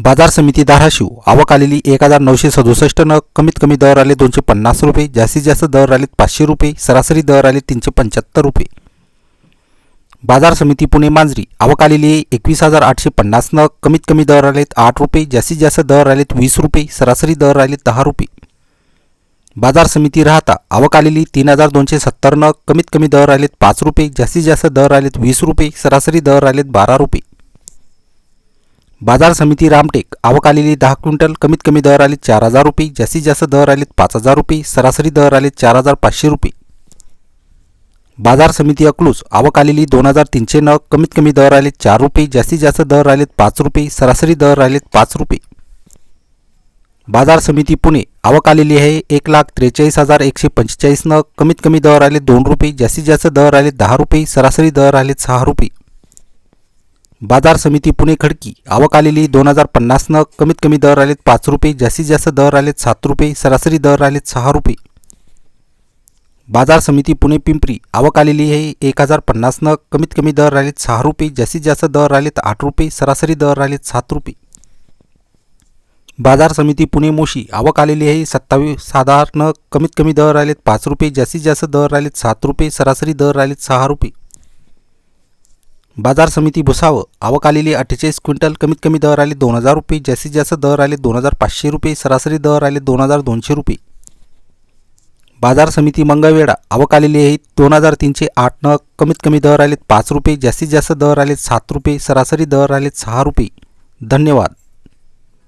बाजार समिती धाराशिव. आवक आलेली एक हजार नऊशे सदुसष्ट न कमीत कमी दर आले दोनशे पन्नास रुपये. जास्तीत जास्त दर आले पाचशे रुपये. सरासरी दर आले तीनशे पंच्याहत्तर रुपये. बाजार समिती पुणे मांजरी. आवक आलेली एकवीस हजार आठशे पन्नास न कमीत कमी दर आलेत आठ रुपये. जास्तीत जास्त दर आलेत वीस रुपये. सरासरी दर आले दहा रुपये. बाजार समिती राहता. आवक आलेली तीन हजार दोनशे सत्तर न कमीत कमी दर आलेत पाच रुपये. जास्तीत जास्त दर आलेत वीस रुपये. सरासरी दर आलेत बारा रुपये. बाजार समिती रामटेक आवक आलेली दहा क्विंटल कमीत कमी दर आले चार हजार रुपये जास्तीत जास्त दर आलेत पाच हजार रुपये सरासरी दर आले चार हजार पाचशे रुपये. बाजार समिती अकलूज आवक आलेली दोन हजार तीनशे नग कमीत कमी दर आले चार रुपये जास्तीत जास्त दर आलेत पाच रुपये सरासरी दर आलेत पाच रुपये. बाजार समिती पुणे आवक आलेली आहे एक लाख त्रेचाळीस हजार एकशे पंचेचाळीस नग कमीत कमी दर आले दोन रुपये जास्तीत जास्त दर आले दहा रुपये सरासरी दर आले सहा रुपये. बाजार समिती पुणे खडकी. आवक आलेली दोन हजार पन्नासनं कमीत कमी दर आलेत पाच रुपये जास्तीत जास्त दर आलेत सात रुपये सरासरी दर आलेत सहा रुपये. बाजार समिती पुणे पिंपरी. आवक आलेली आहे एक हजार पन्नासनं कमीत कमी दर आलेत सहा रुपये जास्तीत जास्त दर आलेत आठ रुपये सरासरी दर आलेत सात रुपये. बाजार समिती पुणे मोशी. आवक आलेली आहे सत्तावीस साधारण कमीत कमी दर आलेत पाच रुपये जास्तीत जास्त दर आलेत सात रुपये सरासरी दर आलेत सहा रुपये. बाजार समिती भुसावं. आवक आलेली अठ्ठेचाळीस क्विंटल कमीत कमी दर आले दोन हजार रुपये. जास्तीत जास्त दर आले दोन हजार पाचशे रुपये. सरासरी दर आले दोन हजार दोनशे रुपये. बाजार समिती मंगळवेढा. आवक आलेली आहे दोन हजार तीनशे आठ नग कमीत कमी दर आलेत पाच रुपये. जास्तीत जास्त दर आलेत सात रुपये. सरासरी दर आलेत सहा रुपये. धन्यवाद.